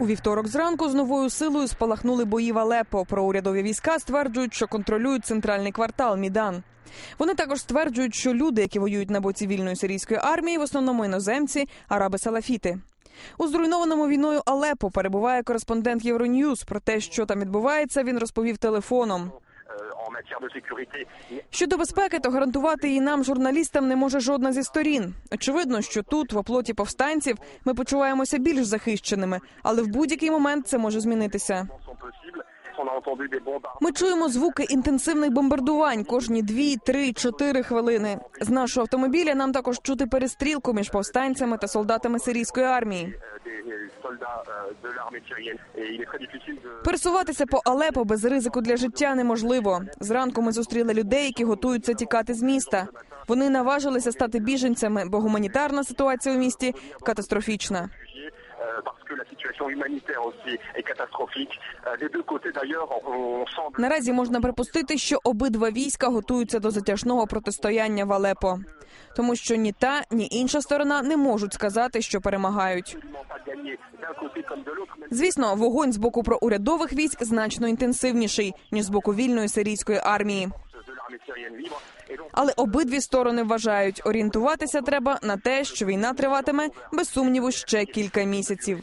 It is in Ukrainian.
У вівторок зранку з новою силою спалахнули бої в Алепо. Проурядові війська стверджують, що контролюють центральний квартал Мідан. Вони також стверджують, що люди, які воюють на боці вільної сирійської армії, в основному іноземці, араби салафіти. У зруйнованому війною Алепо перебуває кореспондент Євроньюз. Про те, що там відбувається, він розповів телефоном. Щодо безпеки, то гарантувати її нам, журналістам, не може жодна зі сторін. Очевидно, що тут, в оплоті повстанців, ми почуваємося більш захищеними, але в будь-який момент це може змінитися. Ми чуємо звуки інтенсивних бомбардувань кожні дві, три, чотири хвилини. З нашого автомобіля нам також чути перестрілку між повстанцями та солдатами сирійської армії. Пересуватися по Алепо без ризику для життя неможливо. Зранку ми зустріли людей, які готуються тікати з міста. Вони наважилися стати біженцями, бо гуманітарна ситуація у місті катастрофічна. Наразі можна припустити, що обидва війська готуються до затяжного протистояння в Алепо, тому що ні та, ні інша сторона не можуть сказати, що перемагають. Звісно, вогонь з боку проурядових військ значно інтенсивніший ніж з боку вільної сирійської армії. Але обидві сторони вважають, орієнтуватися треба на те, що війна триватиме без сумніву ще кілька місяців.